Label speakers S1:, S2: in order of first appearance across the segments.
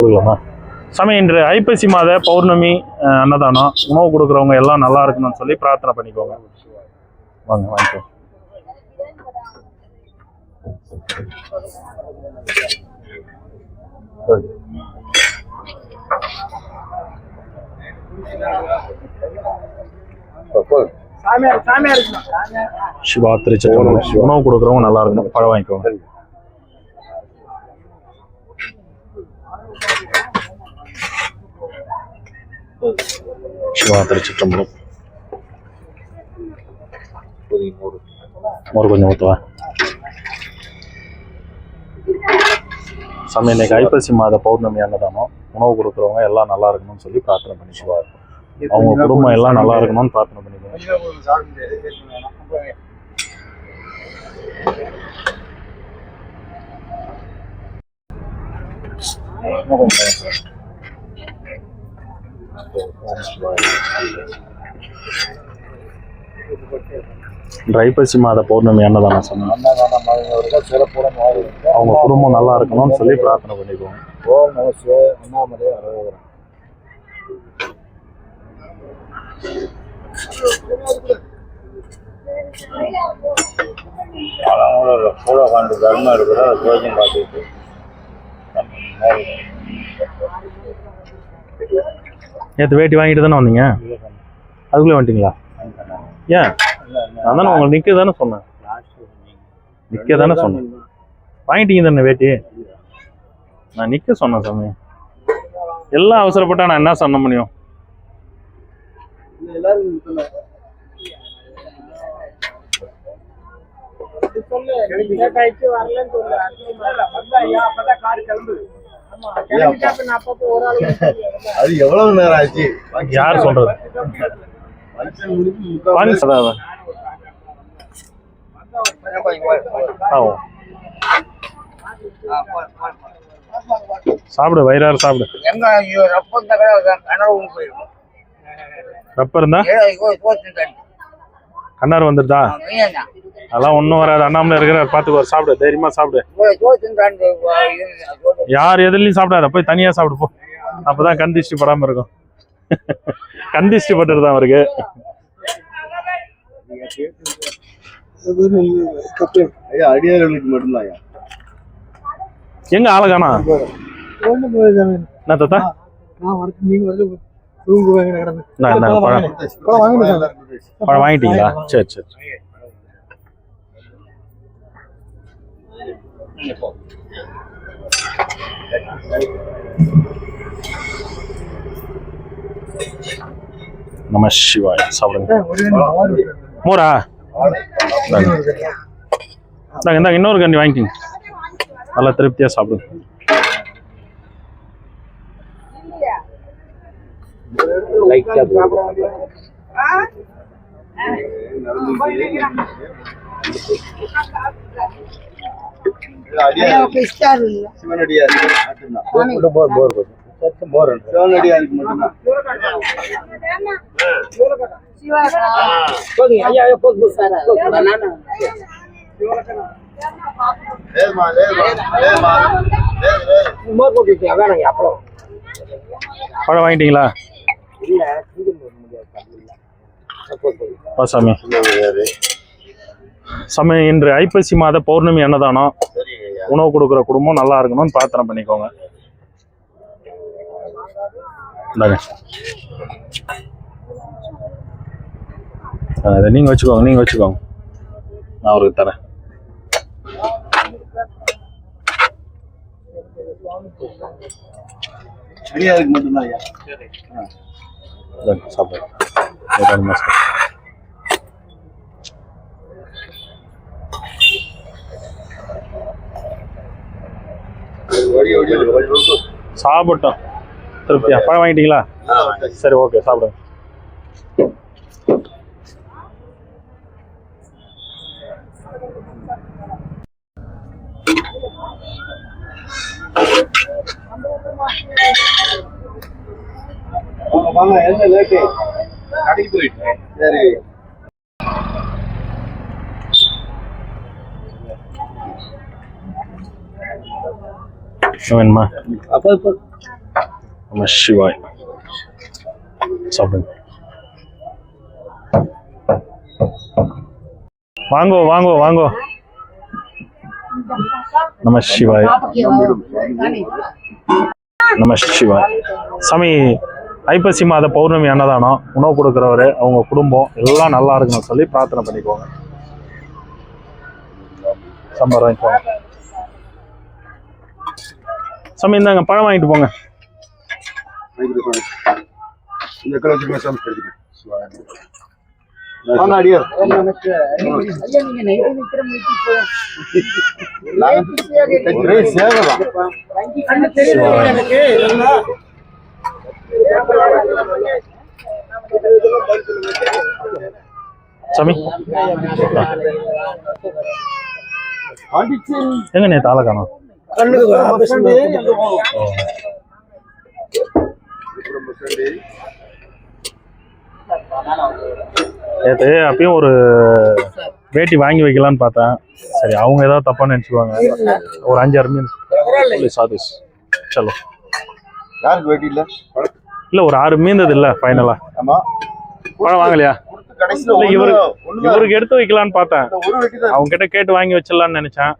S1: கொடுக்கலாமா சாமி இன்று ஐப்பசி மாத பௌர்ணமி அன்னதானம். உணவு கொடுக்குறவங்க எல்லாம் நல்லா இருக்கணும்னு சொல்லி பிரார்த்தனை பண்ணிக்கோங்க. வாங்க வாங்கிக்கோ சிவா திருச்சிற்றம்பலம் உணவு கொடுக்குறவங்க நல்லா இருக்கணும். பழம் வாங்கிக்கோங்க. சிவா திருச்சிற்றம்பலம் மோர் கொஞ்சம் ஊற்றுவா சாமி இன்னைக்கு ஐப்பசி மாத பௌர்ணமி அன்னதானம். உணவு கொடுக்குறவங்க எல்லாம் நல்லா இருக்கணும்னு சொல்லி பிரார்த்தனை பண்ணி சிவா அவங்க குடும்பம் எல்லாம் நல்லா இருக்கணும்னு பிரார்த்தனை பண்ணிக்கோங்க இன்று டிரைபசி மாத பௌர்ணமி அன்னதானம் சொன்னாங்க அவங்க குடும்பம் நல்லா இருக்கணும்னு சொல்லி பிரார்த்தனை பண்ணிக்குவோம்.
S2: ஓம் நம சிவாய அண்ணாமலை அரோகரம் கூட காண்டு தர்மம் இருக்கிற ஜோதியம் பார்த்துட்டு
S1: நேற்று வேட்டி வாங்கிட்டு தானே வந்தீங்க? அதுக்குள்ளே வந்துட்டீங்களா? ஏன்? நான் தானே உங்களுக்கு நிற்க தானே சொன்னேன். நிற்க தானே சொன்னேன். வாங்கிட்டீங்க தானே வேட்டி? நான் நிற்க சொன்னேன் சாமி. எல்லாம் அவசரப்பட்டா நான் என்ன சொன்ன முடியும்?
S2: அது எவ்வளவு நேரம் ஆச்சு?
S1: யார் சொல்றது. சாப்பிடு வயிறார சாப்பிடு.
S3: ரப்பம்
S1: இருந்தா கண்ணார் வந்துருதா? அதெல்லாம் ஒன்றும் வராது. அண்ணாமலை இருக்கிற பார்த்துக்கோ சாப்பிடு தைரியமா சாப்பிடு. யார் எதுலையும் சாப்பிடாத போய் தனியா சாப்பிடு போ. அப்பதான் கண் திருஷ்டி படாம இருக்கும். கண் திருஷ்டி பட்டுறது தான் அவருக்கு.
S2: அடியார்களுக்கு மட்டும்தான்
S1: எங்க ஆளை காணா என்ன தாத்தா? நான் பழம். பழம் வாங்கிட்டீங்களா? சரி சரி. நம சிவாய் சாப்பிடுங்க. மோரா? இந்தாங்க. இந்தாங்க, இன்னொரு கண்டி வாங்கிக்கிங்க. நல்லா திருப்தியா சாப்பிடுங்க.
S2: அடியார் சிவனடியார் மட்டும்தான். போர் போர் போர் சிவனடியாருக்கு மட்டும்தான். வேகமா வேகமா வேகமா வேக வேக
S3: அப்புறம்
S1: பழம் வாங்கிட்டீங்களா? சாமி. சாமி இன்று ஐப்பசி மாத பௌர்ணமி அன்னதானம்.
S2: ஐயா
S1: உணவு கொடுக்குற குடும்பம் நல்லா இருக்கணும்னு பிரார்த்தனை பண்ணிக்கோங்க. இந்தாங்க. ஆ, இதை நீங்க வச்சுக்கோங்க நீங்க வச்சுக்கோங்க. நான் அவருக்கு தரேன்.
S2: அடியாருக்கு மட்டும்தான் ஐயா
S1: இந்தாங்க, சாப்பிடுங்க நிதானமா சாப்பிடுங்க.
S2: ஒடி ஒடி ஒடி ஒடி
S1: சாப்பிட்டோம். திருப்தியா? பழம் வாங்கிட்டீங்களா? சரி ஓகே சாப்பிடுங்க.
S2: வாங்க என்ன லேட்டு? கடைக்கு போயிட்டு. சரி.
S1: இன்னும் வேணுமா நம்ம சிவாய் சாப்பிடுங்க வாங்கோ வாங்கோ வாங்கோ நம சிவாய் நம சிவாய் சாமி ஐப்பசி மாத பௌர்ணமி அன்னதானம் உணவு கொடுக்குறவரு அவங்க குடும்பம் எல்லாம் நல்லா இருக்கணும் சொல்லி பிரார்த்தனை பண்ணிக்கோங்க. சாம்பார் வாங்கிக்கோங்க சாமி இந்தாங்க பழம் வாங்கிட்டு போங்க.
S2: சாமி.
S1: எங்க நேற்று ஆளை காணோம்? நேற்று அப்பயும் ஒரு வேட்டி வாங்கி வைக்கலான்னு பார்த்தேன். சரி அவங்க ஏதாவது தப்பா நினைச்சுக்குவாங்க. ஒரு அஞ்சாறு மீன் சாதிஸ் சலோ
S2: யாருக்கு வெட்டி இல்ல?
S1: இல்ல ஒரு ஆறு மீந்தது இல்ல ஃபைனலா
S2: ஆமா.
S1: பழம் வாங்கலையா?
S2: கடைசியில
S1: இல்ல இவரு
S2: ஒண்ணு
S1: இவருக்கு எடுத்து வைக்கலான்னு பார்த்தேன்.
S2: ஒரு வெட்டி தான்.
S1: அவங்க கிட்ட கேட்டு வாங்கி வச்சிடலாம்னு நினைச்சேன்.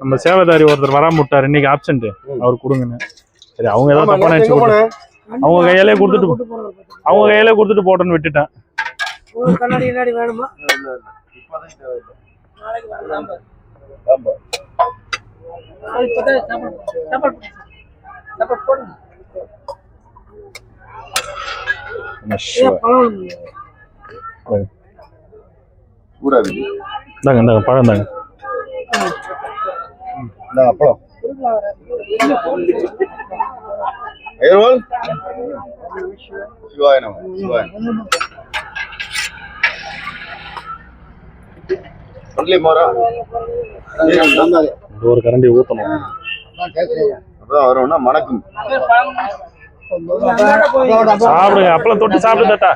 S1: நம்ம சேவைதாரி ஒருத்தர் வராம விட்டார். இன்னைக்கு ஆப்சண்ட் அவர் கொடுங்கன்னு. சரி அவங்க ஏதாவது தப்பா நினைச்சு அவங்க கையிலே கொடுத்துட்டு அவங்க கையிலே கொடுத்துட்டு போட்டோன்னு விட்டுட்டேன்.
S2: கூடாது.
S1: இந்தாங்க இந்தாங்க பழம் தாங்க.
S2: இந்த அப்பளம் ஏர்வால் சிவாய நம சிவாய ஒன்லி மோரா
S1: இந்த ஒரு கரண்டி ஊத்தணும்
S2: அதான் வரும்னா மணக்கும்
S1: சாப்பிடுங்க அப்பளம் தொட்டு சாப்பிடு தாத்தா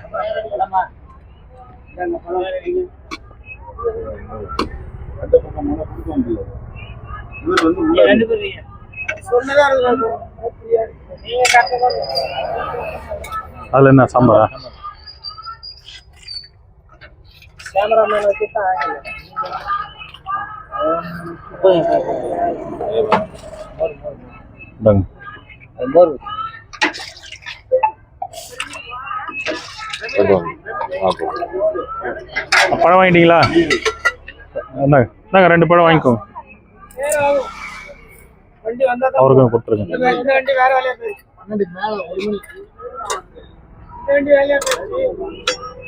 S2: அந்த பக்கம் மணம் கொடுக்க முடியாது. இவர் வந்து உள்ள
S1: அதுல என்ன சாம்பாரா?
S3: கேமராமேன் வச்சு
S1: இந்தாங்க பழம் வாங்கிட்டீங்களா? இந்தாங்க. ரெண்டு பழம் வாங்கிக்கோங்க. அவருக்கும் கொடுத்துருங்க
S3: இந்த வண்டி வேற வேலையா போயிடுச்சு இந்த வண்டி வேலையா போயிடுச்சு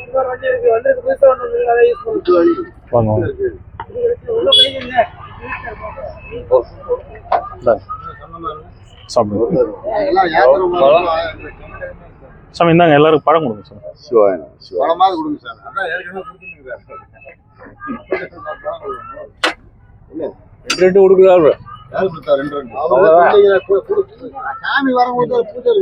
S3: இன்னொரு வண்டி இருக்கு வண்டிக்கு புதுசா ஒன்று வந்து அதை யூஸ் பண்ணிட்டு
S1: வாங்க வாங்க.
S3: உள்ள பிடிக்குங்க
S1: இந்தாங்க. சாப்பிடுங்க
S2: எல்லாம் ஏத்துற
S1: சாமி இந்தாங்க எல்லாருக்கும் பழம் கொடுங்க சார்
S2: பழமாவது கொடுங்க சார் அதான் ஏற்கனவே கொடுத்துருங்க
S3: ரெண்டு ரெண்டு கொடுக்குறாரு.
S2: யாரு கொடுத்தா ரெண்டு ரெண்டு? அவர் சாமி வரும்போது பூஜை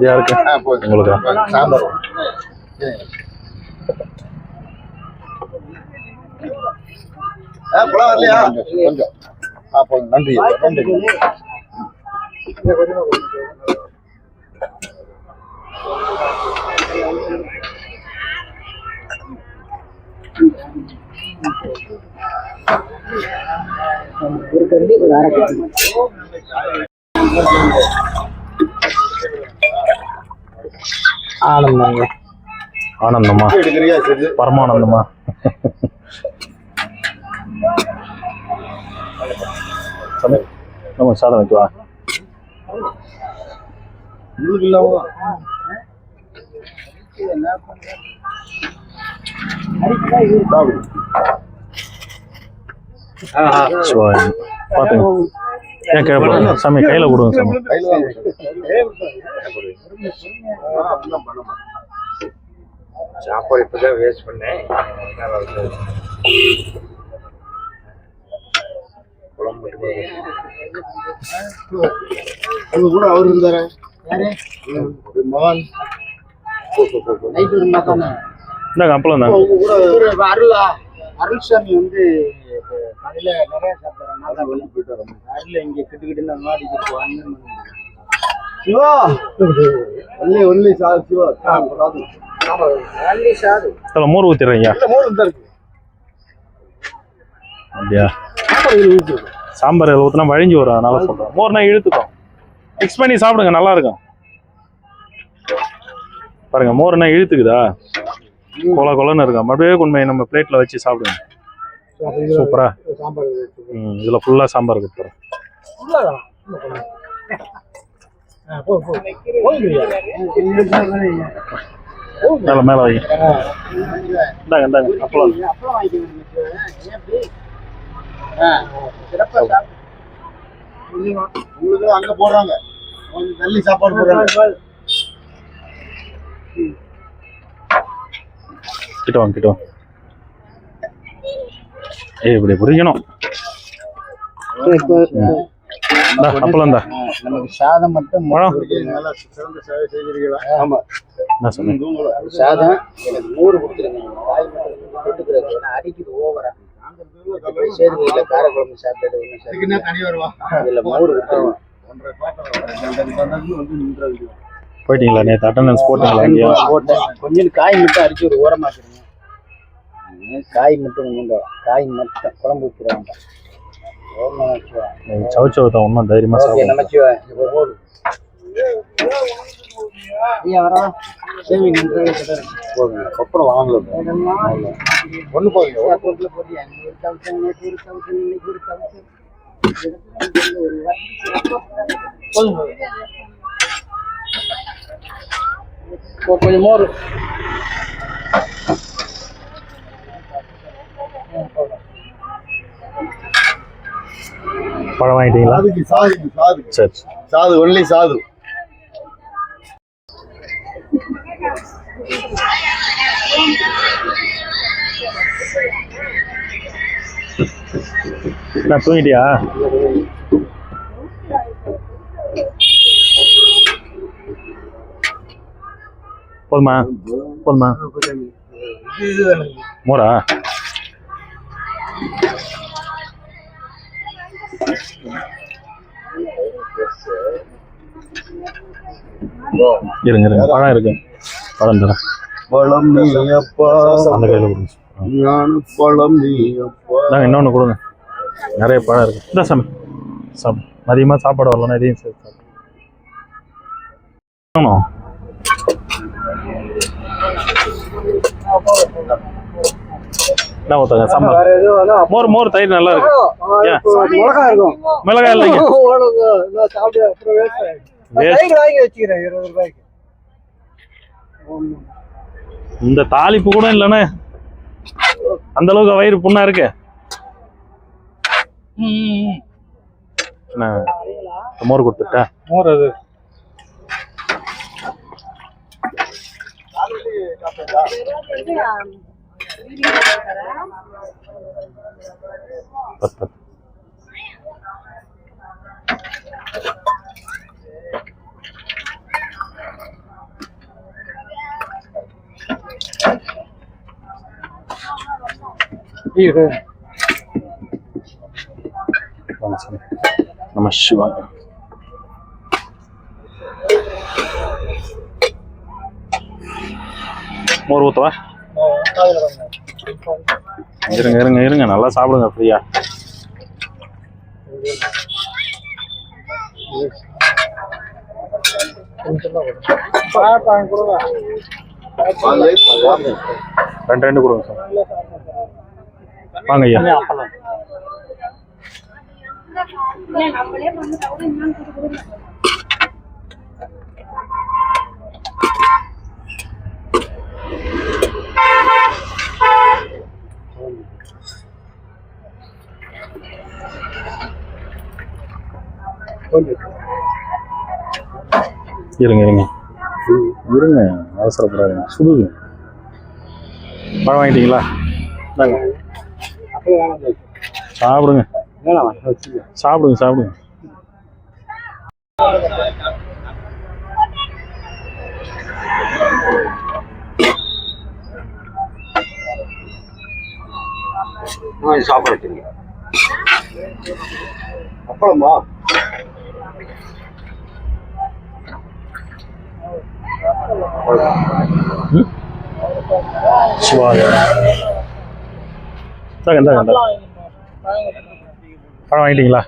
S1: யாருக்கு? உங்களுக்கு?
S2: சாம்பார். பழம் வரலையா? கொஞ்சம் போதும் நன்றி நன்றி
S3: ஒரு கண்டி ஒரு அரை கண்டி ஆனந்தாங்க
S1: ஆனந்தமா பரமானந்தமா நம்ம சாதம் வைக்கவா? பாத்துங்க ஏன் கேட்போம் சாமி கையில கொடுங்க சாமி.
S3: சாப்பாடு இப்பதான் வேஸ்ட் பண்ணேன்.
S2: அங்க கூட அவர் இருந்தாரு? மகன்.
S1: இந்தாங்க அப்பளம்
S2: அவங்க கூட
S3: அருளா அருள்சாமி வந்து காலையில நிறைய அருள் இங்க கிட்டு கிட்டு. மாடி
S2: சிவா ஒன்லி சிவா. சாது.
S1: மோர்
S2: இருக்கு.
S1: அப்படியா? சாம்பார் இதில் ஊற்றினா வழிஞ்சு வரும் அதனால சொல்கிறேன் மோர்னா இழுத்துக்கும். மிக்ஸ் பண்ணி சாப்பிடுங்க நல்லா இருக்கும். பாருங்க மோர்னா இழுத்துக்குதா? கொல கொலன்னு இருக்கும். அப்படியே கொண்டு நம்ம பிளேட்டில் வச்சு சாப்பிடுங்க. சூப்பரா? ம் இதில் ஃபுல்லாக சாம்பார் கொடுத்துறேன் மேலே மேலே வைங்க. இந்தாங்க இந்தாங்க அப்பளம்.
S2: உங்களுக்கு அங்க போடுறாங்க. கொஞ்சம் தள்ளி சாப்பாடு போடுறாங்க.
S1: கிட்ட வாங்க கிட்ட வாங்க. இப்படி இந்தா, அப்பளம் தான்
S3: நமக்கு சாதம் மட்டும்
S1: பழம்
S2: நல்லா சிறந்த சேவை செய்கிறீர்களா ஆமா.
S1: என்ன சொன்னீங்க
S3: சாதம் எனக்கு நூறு கொடுத்துருங்க. அடிக்குது ஓவரா. சாப்பிட்டது ஒன்றும்
S2: தனி வருவா
S3: இதில் மோர்
S2: நின்றது
S1: போயிட்டீங்களா நேற்று அட்டண்டன்ஸ் போட்டீங்களா
S3: போட்டேன். கொஞ்சம் காய் மட்டும் அடிச்சு ஒரு ஓரமாக்குறீங்க காய் மட்டும் உங்க காய் மட்டும் குழம்பு வச்சுருவாங்க ஓம் நமச்சிவாய்
S1: சவுச்சவு தான் ஒன்றும் தைரியமாக
S3: ஓகே அப்புறம் வாங்கலாம்.
S2: ஒண்ணு போதுங்க.
S3: கொஞ்சம் மோர்.
S1: பழம் வாங்கிட்டீங்களா?
S2: சாது சாது.
S1: சரி.
S2: சாது ஒன்லி சாது.
S1: நான் தூங்கிட்டியா? போதுமா? போதுமா? மோரா? இருங்க இருங்க. பழம் இருக்கு. பழம் தரேன்.
S2: பழம்
S1: அந்த கையில் கொடுங்க.
S2: பழம்
S1: இன்னொன்று கொடுங்க. நிறைய பழம் இருக்கு. இந்த சாமி. சாப்பிடு அதிகமாக சாப்பாடு வரலாம் இதையும் சேர்த்து சாப்பிடு. வேணும் என்ன ஊத்தாங்க சாம்பார். மோர் மோர் தயிர் நல்லா இருக்கு. ஏன்?
S3: மிளகா இருக்கும்.
S1: மிளகாய் இல்லைங்க.
S3: வாங்கி வச்சுக்கிறேன் இருபது ரூபாய்க்கு.
S1: இந்த தாளிப்பு கூட இல்லைண்ணே. அந்த அளவுக்கு வயிறு புண்ணா இருக்கு. என்ன மோர் கொடுத்துட்டா
S3: மோர் அது.
S1: பத்து. பத்து
S3: இருக்கு
S1: வாங்க சாமி நம சிவாங்க மோர் ஊத்தவா? இருங்க இருங்க இருங்க. நல்லா சாப்பிடுங்க ஃப்ரீயா. ரெண்டு ரெண்டு கொடுங்க சார். வாங்க ஐயா. இருங்க இருங்க. இருங்க அவசரப்படாதுங்க. சுடுங்க பழம் வாங்கிட்டீங்களா? இந்தாங்க. சாப்பிடுங்க. சாப்பிடுங்க சாப்பிடுங்க.
S2: சாப்பிடுறீங்க அப்பளமா?
S1: சிவாய. இந்தாங்க இந்தாங்க இந்தாங்க பழம் வாங்கிட்டீங்களா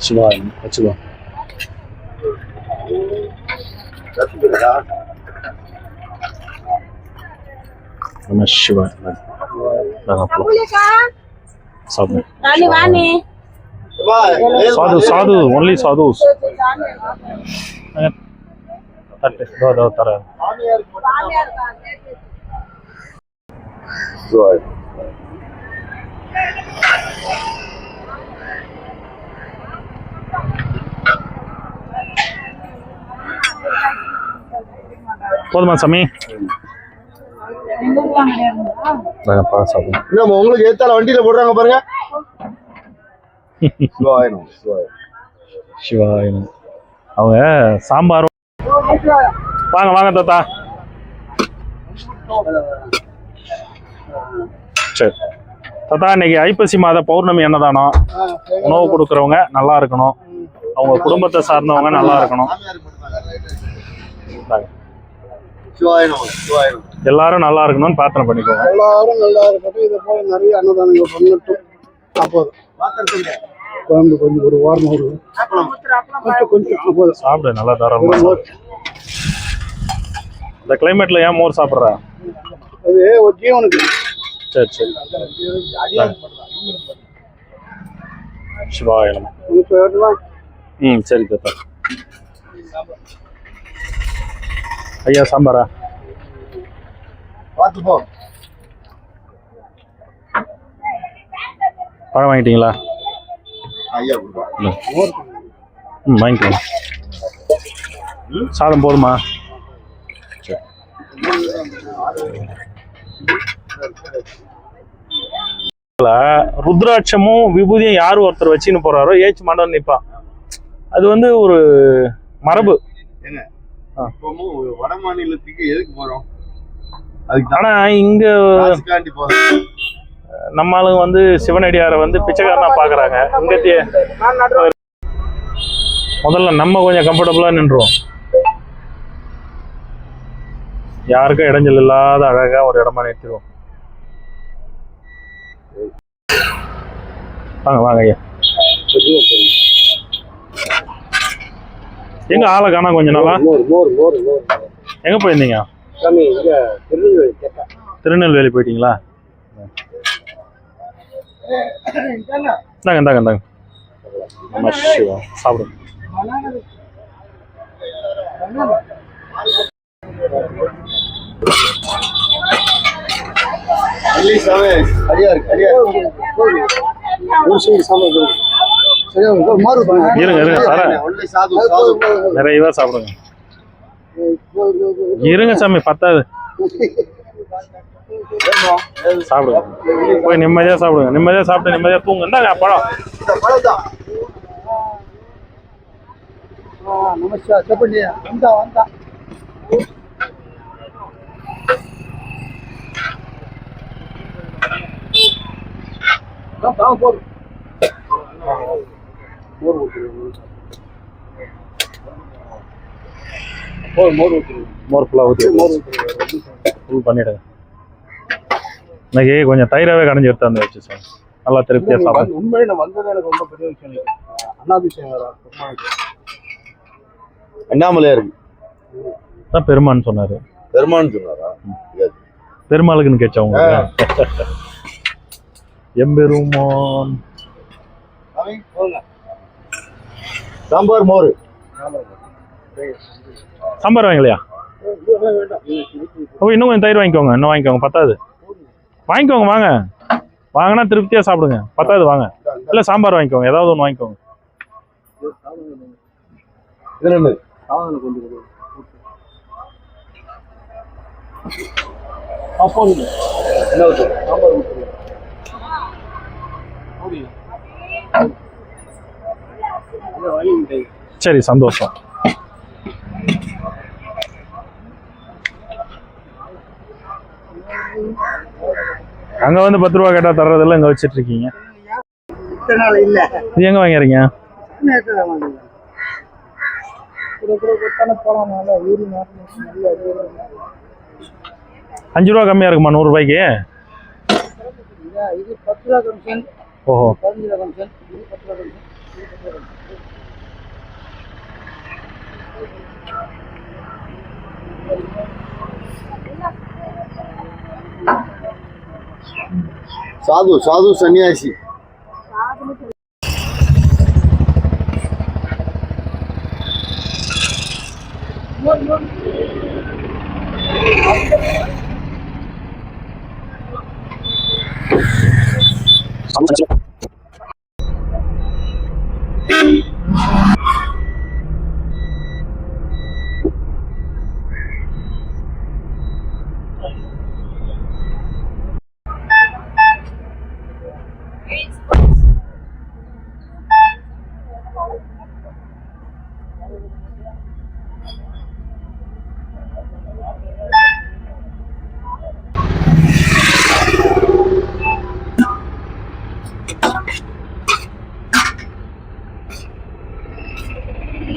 S1: சிவாயம் வச்சுக்கோ நம சிவாய் சாது சாது ஒன்லி தரேன் போதுமா சாமி?
S2: என்ன உங்களுக்கு ஏத்தால வண்டியில போடுறாங்க பாருங்க. சிவாயனம் சிவாயனம்.
S1: அவங்க சாம்பார் வாங்க வாங்க தாத்தா. சரி. தாத்தா இன்னைக்கு ஐப்பசி மாத பௌர்ணமி அன்னதானம் உணவு கொடுக்குறவங்க நல்லா இருக்கணும். அவங்க குடும்பத்தை சார்ந்தவங்க நல்லா இருக்கணும். எல்லாரும் நல்லா இருக்கணும்னு பிரார்த்தனை பண்ணிக்கோங்க.
S4: எல்லாரும் நல்லா இருக்கட்டும். இதை போல நிறைய அன்னதானங்கள் பண்ணட்டும். அப்போது. குழம்பு கொஞ்சம் ஒரு வாரம் ஒரு கொஞ்சம் கொஞ்சம்
S1: சாப்பிடு நல்லா தாராளமா சாப்பிடு. இந்த கிளைமேட்ல ஏன் மோர் சாப்பிட்ற?
S4: அது ஒரு ஜீவனுக்கு.
S1: சரி சரி.
S4: வேணுமா?
S1: ம் சரி தாத்தா. ஐயா சாம்பாரா? பழம் வாங்கிட்டீங்களா? ம். வாங்கிக்கலாம். சாதம் போதுமா? ருத்ராட்சமும் விபூதியும் யார் ஒருத்தர் வச்சுன்னு போறாரோ ஏச்சு மண்டபம் நிப்பான் அது வந்து ஒரு மரபு.
S2: என்ன. இப்பவும் வட மாநிலத்துக்கு எதுக்கு போறோம்? அதுக்கு
S1: ஆனா இங்க
S2: காசுக்காண்டி போறோம்.
S1: நம்ம ஆளுங்க வந்து சிவனடியாரை வந்து பிச்சைக்காரனா பாக்குறாங்க. இங்கத்தையே. முதல்ல நம்ம கொஞ்சம் கம்ஃபர்டபுளா நின்றுவோம். யாருக்கும் இடைஞ்சல் இல்லாத அழகா ஒரு இடமா நிறுத்திடுவோம். வாங்க வாங்க ஐயா. எங்க ஆளை காணா கொஞ்ச நாளா? எங்க போயிருந்தீங்க?
S4: திருநெல்வேலி
S1: போயிட்டீங்களா? இந்தாங்க இந்தாங்க இந்தாங்க. நம சிவா. சாப்பிடுங்க.
S2: அடியா இருக்கு
S4: சாமி
S1: இருங்க இருங்க தரேன்
S2: ஒன்லி சாது சாது.
S1: நிறையவா சாப்பிடுங்க. இருங்க சாமி பத்தாது. சாப்பிடுங்க. போய் நிம்மதியா சாப்பிடுங்க. நிம்மதியா சாப்பிட்டு நிம்மதியா தூங்க. இந்தாங்க பழம்.
S4: நமஸ்கார். போதும். மோர். போதும், மோர் ஊத்துறேன்.
S1: மோர் ஃபுல்லாக ஊற்றி
S4: மோர்.
S1: ஃபுல் பண்ணிடுங்க இன்னைக்கு கொஞ்சம் தயிராகவே கடைஞ்சி எடுத்து வந்து வச்சு சார் நல்லா திருப்தியாக சாப்பிடுங்க
S4: உண்மையிலே நான் வந்தது எனக்கு ரொம்ப பெரிய விஷயம் இல்லை. அண்ணாபிஷேகம்.
S2: அண்ணாமலையா இருக்கு
S1: தான் பெருமான்னு சொன்னார்
S2: பெருமான்னு சொன்னாரா.
S1: பெருமாளுக்குன்னு கேட்டா உங்களுக்கு எம்பெருமான்
S2: போங்க. சாம்பார் மோர்.
S1: சாம்பார் வாங்கலையா? ஓ இன்னும் கொஞ்சம் தயிர் வாங்கிக்கோங்க. இன்னும் வாங்கிக்கோங்க. பத்தாது. வாங்கிக்கோங்க வாங்க. வாங்கினா திருப்தியாக சாப்பிடுங்க. பத்தாது வாங்க. இல்லை சாம்பார் வாங்கிக்கோங்க. ஏதாவது ஒன்று வாங்கிக்கோங்க? சரி சந்தோஷம். அங்க வந்து பத்து ரூபா கேட்டா தர்றதெல்லாம் இங்க வச்சிட்டு இருக்கீங்க. இது எங்க வாங்கிறீங்க? அஞ்சு ரூபா கம்மியா இருக்குமா நூறு ரூபாய்க்கு? ஓஹோ.
S3: பதினஞ்சு ரூபா கமிஷன் இது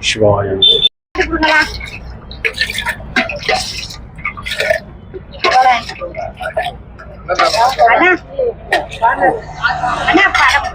S1: சிவாய
S5: அண்ணா படம்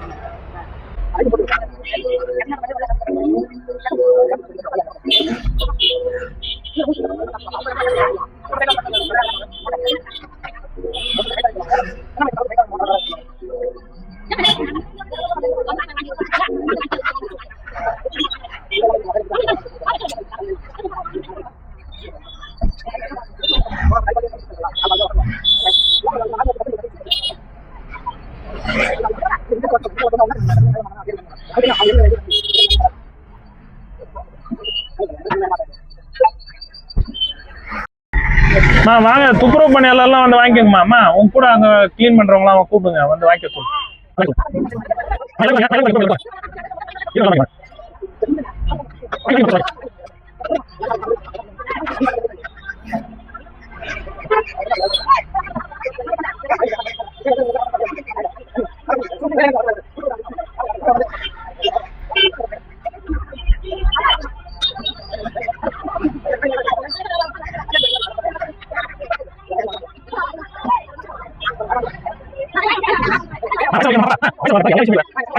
S1: மா வாங்க துப்புரவு பணியாளர்லாம் வந்து வாங்கிக்கோங்கம்மா. உங்க கூட அங்க கிளீன் பண்றவங்களாம் அவங்க கூப்பிடுங்க வந்து வாங்கிக்க கூப்பிடுங்க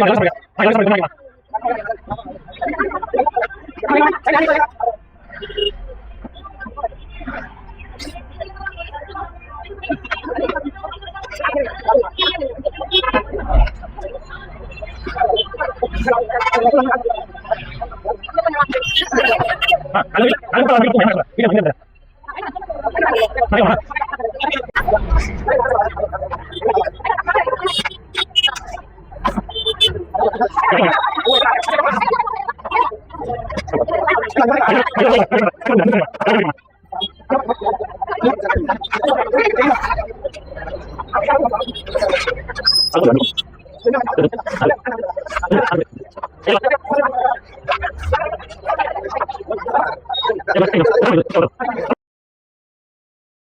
S1: ¡Ay, no, no, no, no,